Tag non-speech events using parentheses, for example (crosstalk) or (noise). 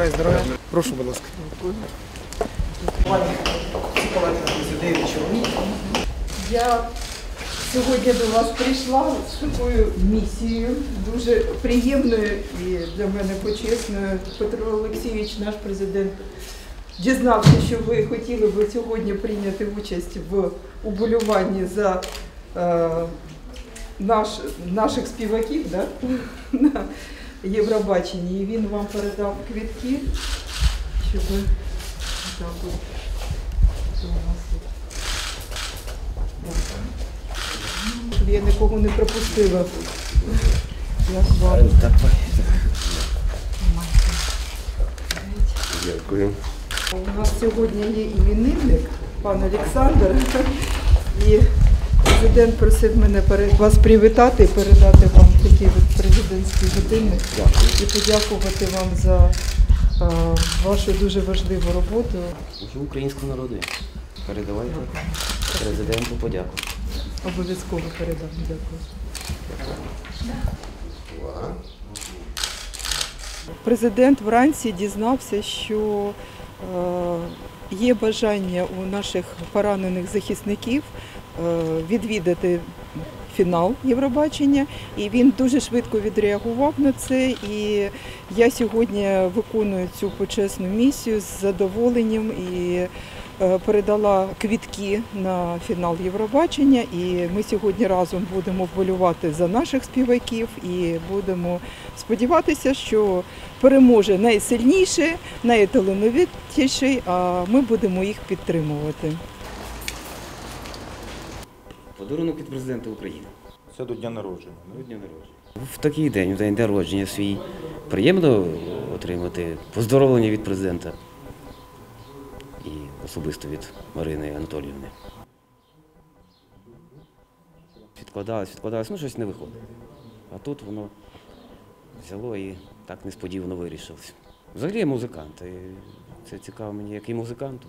Бажаю здоров'я. Прошу, будь ласка. Я сьогодні до вас прийшла з такою місією, дуже приємною і для мене почесною. Петро Олексійович, наш президент, дізнався, що ви хотіли би сьогодні прийняти участь в уболюванні за е, наш, наших співаків да? (laughs) Євробаченні. І він вам передав квітки, щоб ви так от. У нас тут. Щоб я нікого не пропустила. Я з вами. Дякую. У нас сьогодні є іменинник, пан Олександр. І президент просив мене вас привітати і передати вам такий от президентський годинник. І подякувати вам за е, вашу дуже важливу роботу. Українському народу. Передавайте президенту подяку. Обов'язково передам. Дякую. Президент вранці дізнався, що е, є бажання у наших поранених захисників е, відвідати фінал Євробачення, і він дуже швидко відреагував на це. І я сьогодні виконую цю почесну місію з задоволенням і е, передала квітки на фінал Євробачення. І ми сьогодні разом будемо вболювати за наших співаків і будемо сподіватися, що переможе найсильніший, найталановитіший, а ми будемо їх підтримувати. Подарунок від президента України. Це до дня народження. До дня народження. В такий день, в день народження свій, приємно отримати поздоровлення від президента і особисто від Марини Анатоліївни. Відкладалось, відкладалось, ну щось не виходить. А тут воно взяло і так несподівано вирішилось. Взагалі я музикант. І це цікаво мені, як і музиканту.